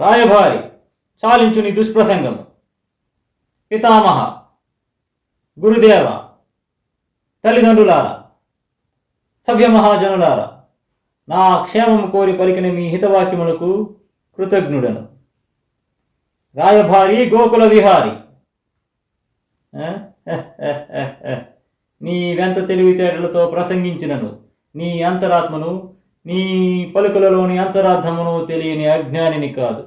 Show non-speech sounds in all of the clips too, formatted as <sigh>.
రాయభారి చాలించు నీ దుష్ప్రసంగము పితామహ గురుదేవ తల్లిదండ్రులారా సభ్య మహాజనులారా నా క్షేమము కోరి పలికిన మీ హితవాక్యములకు కృతజ్ఞుడను. రాయభారి గోకుల విహారి. ఆ? <laughs> నీ వెంత తెలివితేటలతో ప్రసంగించినను. నీ అంతరాత్మను నీ పలుకులలోని అంతరార్థమును తెలియని అజ్ఞానిని కాదు.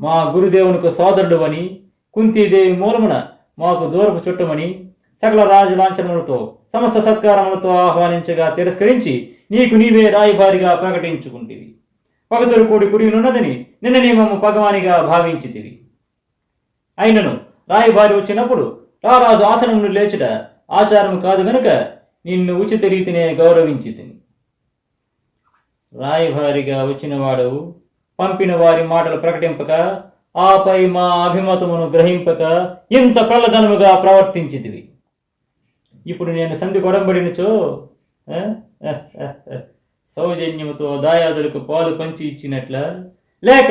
మా గురుదేవునికి సోదరుడు అని కుంతీదేవి మూలమున మాకు దూరపు చుట్టమని సకల రాజు లాంఛనములతో సమస్త సత్కారములతో ఆహ్వానించగా తిరస్కరించి నీకు నీవే రాయబారిగా ప్రకటించుకుంటివి. పగతులు కూడి పురిగినున్నదని నిన్న నియమము పగవానిగా భావించితివి. అయినను రాయబారి వచ్చినప్పుడు రారాజు ఆసనమును నుండి లేచుట ఆచారం కాదు గనుక నిన్ను ఉచిత రీతినే గౌరవించితిని. రాయభారిగా వచ్చినవాడు పంపిన వారి మాటలు ప్రకటింపక ఆపై మా అభిమతమును గ్రహింపక ఇంత ప్రలదనముగా ప్రవర్తించిదివి ఇప్పుడు నేను సంధి కొడంబడినచో ఆ? సౌజన్యముతో దాయాదులకు పాలు పంచి ఇచ్చినట్ల లేక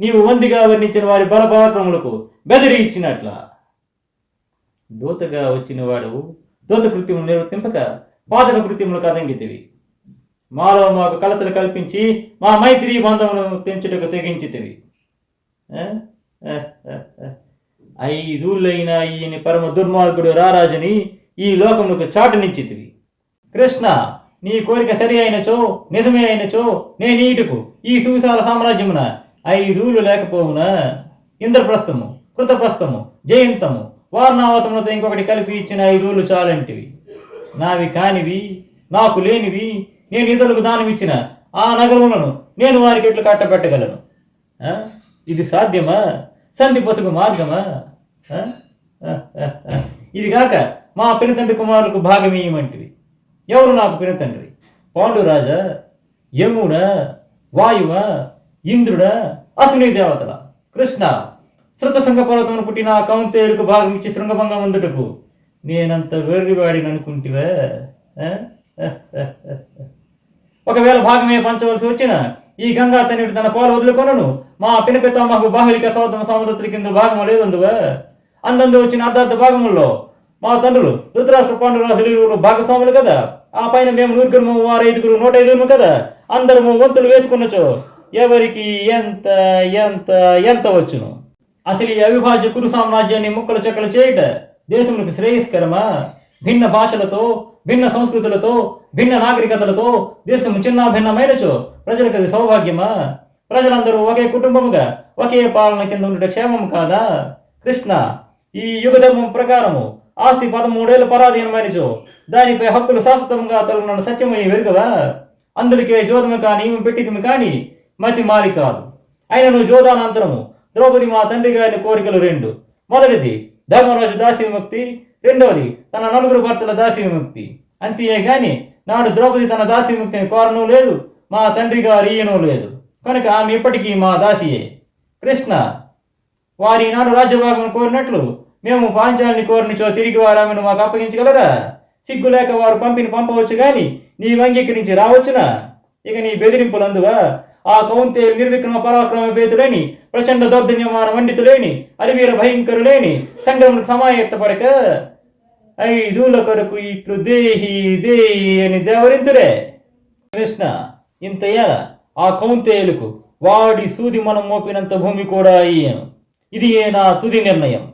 నీవు వందిగా వర్ణించిన వారి బలపరాక్రములకు బెదిరి ఇచ్చినట్ల దూతగా వచ్చినవాడు దూత కృత్యములు నిర్వర్తింపక పాతక కృత్యములకు అదంగితివి మాలో మాకు కలతలు కల్పించి మా మైత్రి బంధమును తెంచుటకు తెగించితివి. ఆ? ఆ, ఐదూళ్ళైన ఈయన పరమ దుర్మార్గుడు రారాజుని ఈ లోకములకు చాటునిచ్చితివి. కృష్ణ నీ కోరిక సరి అయినచో నిజమే అయినచో నేను ఈటుకు ఈ సువిశాల సామ్రాజ్యమున ఐదూళ్ళు లేకపోవునా? ఇంద్రప్రస్థము కృతప్రస్థము జయంతము వారణావతములతో ఇంకొకటి కలిపి ఇచ్చిన ఐదూళ్ళు చాలంటివి. నావి కానివి నాకు లేనివి నేను ఇతరులకు దానమిచ్చిన ఆ నగరములను నేను వారికి ఎట్లు కట్టబెట్టగలను? ఇది సాధ్యమా? సంధి పసుపు మార్గమా? ఇది కాక మా పినతండ్రి కుమారులకు భాగమీయమంటివి ఎవరు నాకు పినతండ్రి? పాండురాజా యముడా వాయువా ఇంద్రుడా అశ్విని దేవతల? కృష్ణ శృత పర్వతమును పుట్టిన కౌంతేయులకు భాగం ఇచ్చి శృంగభంగం అందుటకు నేనంత వెర్రివాడిని అనుకుంటివా? ఒకవేళ భాగమే పంచవలసి వచ్చిన ఈ గంగా తనుడు తన పాలు వదులుకొనను. మా పినపితామహకు బాహులిక సోదర సోమదత్తుల కింద భాగము లేదందువా. అందందు వచ్చిన అర్ధార్థ భాగముల్లో మా తండ్రులు ధృతరాష్ట్ర పాండురాజులు భాగస్వాములు కదా. ఆ పైన మేము నూరుగురు వారు ఐదుగురు నూట ఐదుగురు కదా. అందరము వంతులు వేసుకున్నచో ఎవరికి ఎంత ఎంత ఎంత వచ్చును? అసలు ఈ అవిభాజ్య కురు సామ్రాజ్యాన్ని ముక్కలు చెక్కలు చేయుట దేశములకు శ్రేయస్కరమా? భిన్న భాషలతో భిన్న సంస్కృతులతో భిన్న నాగరికతలతో దేశం చిన్న భిన్నమైనచో ప్రజలకు అది సౌభాగ్యమా? ప్రజలందరూ ఒకే కుటుంబముగా ఒకే పాలన కింద ఉండే క్షేమం కాదా? కృష్ణ ఈ యుగధర్మం ప్రకారము ఆస్తి పదమూడేళ్ళు పరాధీనమైనచో దానిపై హక్కులు శాశ్వతంగా తొలగిన సత్యమై వెరుగవా అందుకే జోదము కాని పెట్టిదిమి కాని మతి మాలి కాదు అయినను జోదానంతరము ద్రౌపది మా తండ్రి గారి కోరికలు రెండు. మొదటిది ధర్మరాజు దాసి విముక్తి రెండవది తన నలుగురు భర్తల దాసి విముక్తి అంతేగాని నాడు ద్రౌపది తన దాసి విముక్తిని కోరను లేదు మా తండ్రి గారు ఈయనూ లేదు. కనుక ఆమె ఇప్పటికీ మా దాసియే. కృష్ణ వారి నాడు రాజ్యభాగం కోరినట్లు మేము పాంచాలని కోరినచో తిరిగి వారు ఆమెను మాకు అప్పగించగలరా? సిగ్గు లేక వారు పంపిని పంపవచ్చు కానీ నీ అంగీకరించి రావచ్చునా? ఇక నీ బెదిరింపులందువా? ఆ కౌంతే నిర్విక్రమ పరాక్రమ భేదులేని ప్రచండ దౌర్ధన్యమాన వండితులేని అరివీర భయంకరులేని సంగ్రమకు సమాయత్తపడక ఐదుల కొరకు ఇట్లు దేహి దేహి అని దేవరింతురే. కృష్ణ ఇంతయ్యాల ఆ కౌంతేయులకు వాడి సూది మనం మోపినంత భూమి కూడా అయ్యాను. ఇది ఏనా నా తుది నిర్ణయం?